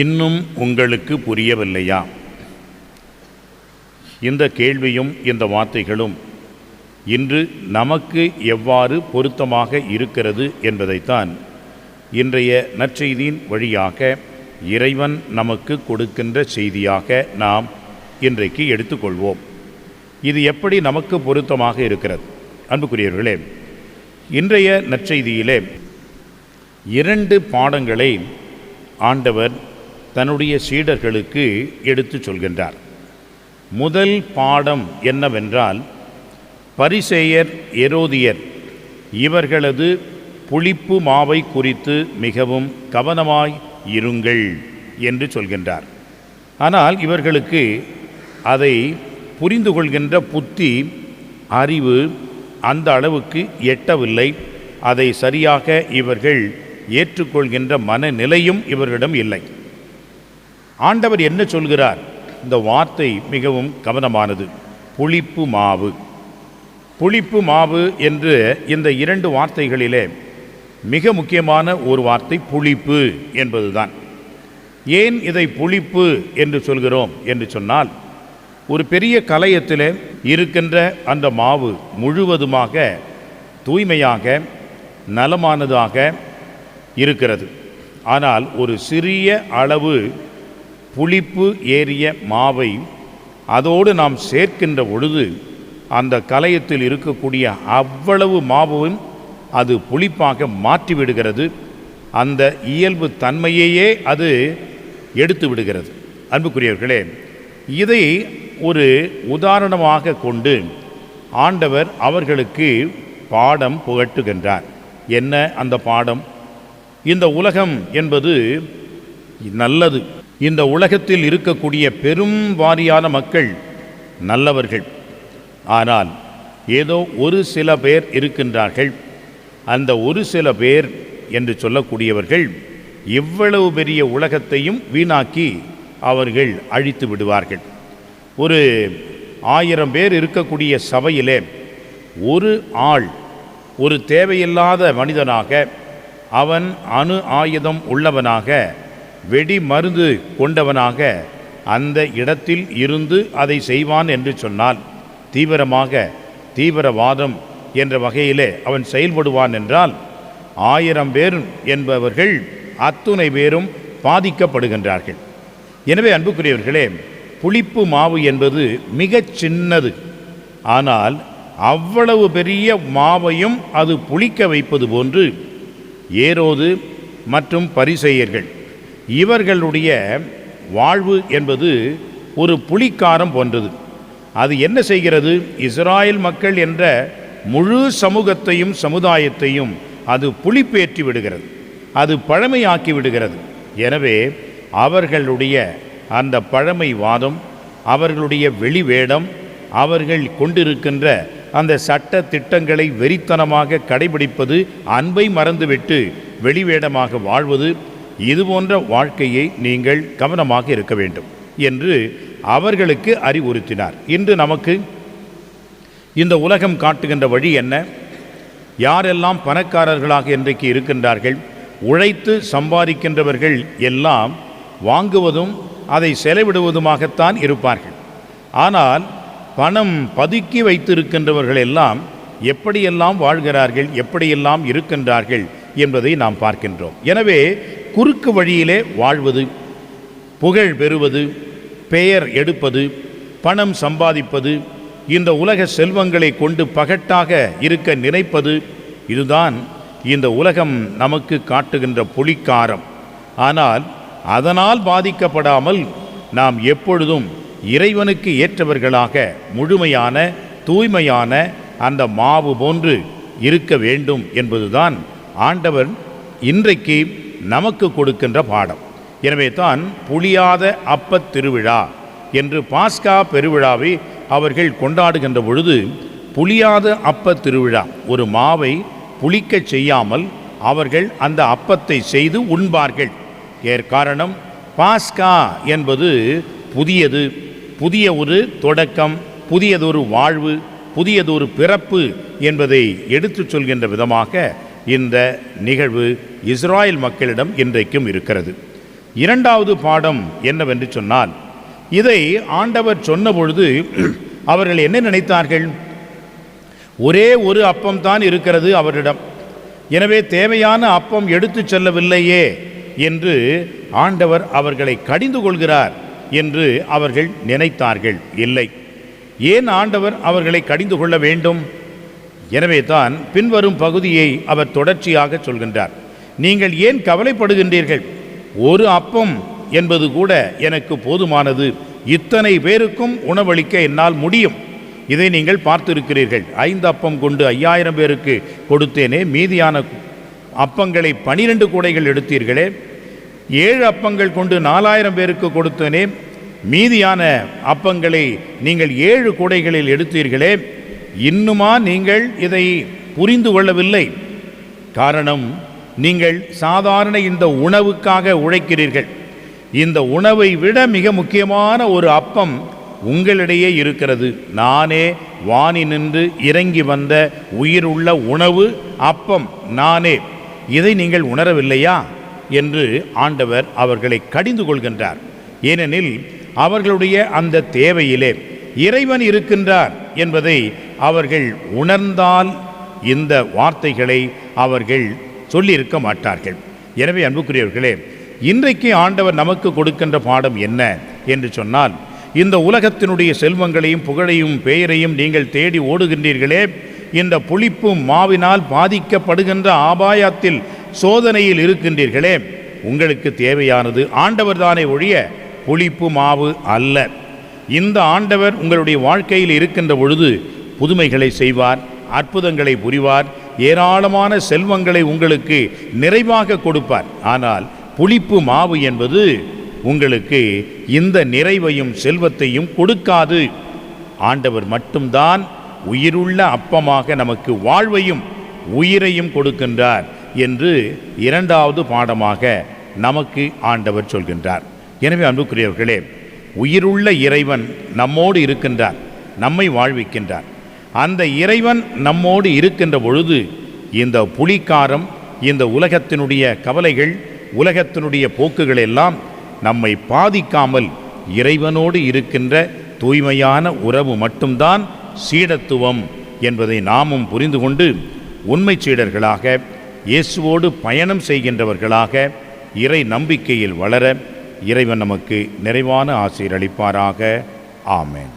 இன்னும் உங்களுக்கு புரியவில்லையா? இந்த கேள்வியும் இந்த வார்த்தைகளும் இன்று நமக்கு எவ்வாறு பொருத்தமாக இருக்கிறது என்பதைத்தான் இன்றைய நற்செய்தியின் வழியாக இறைவன் நமக்கு கொடுக்கின்ற செய்தியாக நாம் இன்றைக்கு எடுத்துக்கொள்வோம். இது எப்படி நமக்கு பொருத்தமாக இருக்கிறது? அன்புக்குரியவர்களே இன்றைய நற்செய்தியிலே இரண்டு பாடங்களை ஆண்டவர் தன்னுடைய சீடர்களுக்கு எடுத்துச் சொல்கின்றார். முதல் பாடம் என்னவென்றால் பரிசேயர் எரோதியர் இவர்களது புளிப்பு மாவை குறித்து மிகவும் கவனமாய் இருங்கள் என்று சொல்கின்றார். ஆனால் இவர்களுக்கு அதை புரிந்து கொள்கின்ற புத்தி அறிவு அந்த அளவுக்கு எட்டவில்லை. அதை சரியாக இவர்கள் ஏற்றுக்கொள்கின்ற மனநிலையும் இவர்களிடம் இல்லை. ஆண்டவர் என்ன சொல்கிறார்? இந்த வார்த்தை மிகவும் கவனமானது. புளிப்பு மாவு. புளிப்பு மாவு என்று இந்த இரண்டு வார்த்தைகளிலே மிக முக்கியமான ஒரு வார்த்தை புளிப்பு என்பதுதான். ஏன் இதை புளிப்பு என்று சொல்கிறோம் என்று சொன்னால் ஒரு பெரிய கலையத்தில் இருக்கின்ற அந்த மாவு முழுவதுமாக தூய்மையாக நலமானதாக இருக்கிறது. ஆனால் ஒரு சிறிய அளவு புளிப்பு ஏறிய மாவை அதோடு நாம் சேர்க்கின்ற பொழுது அந்த கலையத்தில் இருக்கக்கூடிய அவ்வளவு மாவும் அது புளிப்பாக மாற்றிவிடுகிறது. அந்த இயல்பு தன்மையையே அது எடுத்து விடுகிறது. அன்புக்குரியவர்களே இதை ஒரு உதாரணமாக கொண்டு ஆண்டவர் அவர்களுக்கு பாடம் புகட்டுகின்றார். என்ன அந்த பாடம்? இந்த உலகம் என்பது நல்லது. இந்த உலகத்தில் இருக்கக்கூடிய பெரும் வாரியான மக்கள் நல்லவர்கள். ஆனால் ஏதோ ஒரு சில பேர் இருக்கின்றார்கள். அந்த ஒரு சில பேர் என்று சொல்லக்கூடியவர்கள் இவ்வளவு பெரிய உலகத்தையும் வீணாக்கி அவர்கள் அழித்து விடுவார்கள். ஒரு ஆயிரம் பேர் இருக்கக்கூடிய சபையிலே ஒரு ஆள் ஒரு தேவையில்லாத மனிதனாக அவன் அணு ஆயுதம் உள்ளவனாக வெடி மருந்து கொண்டவனாக அந்த இடத்தில் இருந்து அதை செய்வான் என்று சொன்னால் தீவிரமாக தீவிரவாதம் என்ற வகையிலே அவன் செயல்படுவான் என்றால் ஆயிரம் பேர் என்பவர்கள் அத்துணை பேரும் பாதிக்கப்படுகின்றார்கள். எனவே அன்புக்குரியவர்களே புளிப்பு மாவு என்பது மிகச் சின்னது. ஆனால் அவ்வளவு பெரிய மாவையும் அது புளிக்க வைப்பது போன்று ஏரோது மற்றும் பரிசெயர்கள் இவர்களுடைய வாழ்வு என்பது ஒரு புலிக்காரம் போன்றது. அது என்ன செய்கிறது? இஸ்ராயல் மக்கள் என்ற முழு சமூகத்தையும் சமுதாயத்தையும் அது புளிப்பேற்றி விடுகிறது. அது பழமையாக்கி விடுகிறது. எனவே அவர்களுடைய அந்த பழமைவாதம் அவர்களுடைய வெளிவேடம் அவர்கள் கொண்டிருக்கின்ற அந்த சட்ட திட்டங்களை வெறித்தனமாக கடைபிடிப்பது அன்பை மறந்துவிட்டு வெளிவேடமாக வாழ்வது இது போன்ற வாழ்க்கையை நீங்கள் கவனமாக இருக்க வேண்டும் என்று அவர்களுக்கு அறிவுறுத்தினார். இன்று நமக்கு இந்த உலகம் காட்டுகின்ற வழி என்ன? யாரெல்லாம் பணக்காரர்களாக இன்றைக்கு இருக்கின்றார்கள்? உழைத்து சம்பாதிக்கின்றவர்கள் எல்லாம் வாங்குவதும் அதை செலவிடுவதுமாகத்தான் இருப்பார்கள். ஆனால் பணம் பதுக்கி வைத்திருக்கின்றவர்கள் எல்லாம் எப்படியெல்லாம் வாழ்கிறார்கள் எப்படியெல்லாம் இருக்கின்றார்கள் என்பதை நாம் பார்க்கின்றோம். எனவே குறுக்கு வழியிலே வாழ்வது புகழ் பெறுவது பெயர் எடுப்பது பணம் சம்பாதிப்பது இந்த உலக செல்வங்களை கொண்டு பகட்டாக இருக்க நினைப்பது இதுதான் இந்த உலகம் நமக்கு காட்டுகின்ற புலிக்காரம். ஆனால் அதனால் பாதிக்கப்படாமல் நாம் எப்பொழுதும் இறைவனுக்கு ஏற்றவர்களாக முழுமையான தூய்மையான அந்த மாவு போன்று இருக்க வேண்டும் என்பதுதான் ஆண்டவர் இன்றைக்கு நமக்கு கொடுக்கின்ற பாடம். எனவே தான் புளியாத அப்பத் திருவிழா என்று பாஸ்கா பெருவிழாவை அவர்கள் கொண்டாடுகின்ற பொழுது புளியாத அப்பத் திருவிழா ஒரு மாவை புளிக்கச் செய்யாமல் அவர்கள் அந்த அப்பத்தை செய்து உண்பார்கள். ஏற்காரணம் பாஸ்கா என்பது புதியது புதிய ஒரு தொடக்கம் புதியதொரு வாழ்வு புதியதொரு பிறப்பு என்பதை எடுத்துச் சொல்கின்ற விதமாக இந்த நிகழ்வு இஸ்ராயல் மக்களிடம் இன்றைக்கும் இருக்கிறது. இரண்டாவது பாடம் என்னவென்று சொன்னால் இதை ஆண்டவர் சொன்னபொழுது அவர்கள் என்ன நினைத்தார்கள்? ஒரே ஒரு அப்பம் தான் இருக்கிறது அவரிடம். எனவே தேவையான அப்பம் எடுத்துச் செல்லவில்லையே என்று ஆண்டவர் அவர்களை கடிந்து கொள்கிறார் என்று அவர்கள் நினைத்தார்கள் இல்லை. ஏன் ஆண்டவர் அவர்களை கடிந்து கொள்ள வேண்டும்? எனவே தான் பின்வரும் பகுதியை அவர் தொடர்ச்சியாக சொல்கின்றார். நீங்கள் ஏன் கவலைப்படுகின்றீர்கள்? ஒரு அப்பம் என்பது கூட எனக்கு போதுமானது. இத்தனை பேருக்கும் உணவளிக்க என்னால் முடியும். இதை நீங்கள் பார்த்திருக்கிறீர்கள். ஐந்து அப்பம் கொண்டு ஐயாயிரம் பேருக்கு கொடுத்தேனே. மீதியான அப்பங்களை பனிரெண்டு கூடைகள் எடுத்தீர்களே. ஏழு அப்பங்கள் கொண்டு நாலாயிரம் பேருக்கு கொடுத்தேனே. மீதியான அப்பங்களை நீங்கள் ஏழு கூடைகளில் எடுத்தீர்களே. இன்னுமா நீங்கள் இதை புரிந்து கொள்ளவில்லை. காரணம் நீங்கள் சாதாரண இந்த உணவுக்காக உழைக்கிறீர்கள். இந்த உணவை விட மிக முக்கியமான ஒரு அப்பம் உங்களிடையே இருக்கிறது. நானே வானி நின்று இறங்கி வந்த உயிருள்ள உணவு அப்பம் நானே. இதை நீங்கள் உணரவில்லையா? என்று ஆண்டவர் அவர்களை கடிந்து கொள்கின்றார். ஏனெனில் அவர்களுடைய அந்த தேவையிலே இறைவன் இருக்கின்றார் என்பதை அவர்கள் உணர்ந்தால் இந்த வார்த்தைகளை அவர்கள் சொல்லியிருக்க மாட்டார்கள். எனவே அன்புக்குரியவர்களே இன்றைக்கு ஆண்டவர் நமக்கு கொடுக்கின்ற பாடம் என்ன என்று சொன்னால் இந்த உலகத்தினுடைய செல்வங்களையும் புகழையும் பெயரையும் நீங்கள் தேடி ஓடுகின்றீர்களே இந்த புளிப்பும் மாவினால் பாதிக்கப்படுகின்ற ஆபாயத்தில் சோதனையில் இருக்கின்றீர்களே உங்களுக்கு தேவையானது ஆண்டவர் தானே ஒழிய புளிப்பு மாவு அல்ல. இந்த ஆண்டவர் உங்களுடைய வாழ்க்கையில் இருக்கின்ற பொழுது புதுமைகளை செய்வார் அற்புதங்களை புரிவார் ஏராளமான செல்வங்களை உங்களுக்கு நிறைவாக கொடுப்பார். ஆனால் புளிப்பு மாவு என்பது உங்களுக்கு இந்த நிறைவையும் செல்வத்தையும் கொடுக்காது. ஆண்டவர் மட்டும்தான் உயிருள்ள அப்பமாக நமக்கு வாழ்வையும் உயிரையும் கொடுக்கின்றார் என்று இரண்டாவது பாடமாக நமக்கு ஆண்டவர் சொல்கின்றார். எனவே அன்புக்குரியவர்களே உயிருள்ள இறைவன் நம்மோடு இருக்கின்றார் நம்மை வாழ்விக்கின்றார். அந்த இறைவன் நம்மோடு இருக்கின்ற பொழுது இந்த புலிக்காரம் இந்த உலகத்தினுடைய கவலைகள் உலகத்தினுடைய போக்குகள் எல்லாம் நம்மை பாதிக்காமல் இறைவனோடு இருக்கின்ற தூய்மையான உறவு மட்டும்தான் சீடத்துவம் என்பதை நாமும் புரிந்து கொண்டு உண்மை சீடர்களாக இயேசுவோடு பயணம் செய்கின்றவர்களாக இறை நம்பிக்கையில் வளர இறைவன் நமக்கு நிறைவான ஆசீர் அளிப்பாராக. ஆமேன்.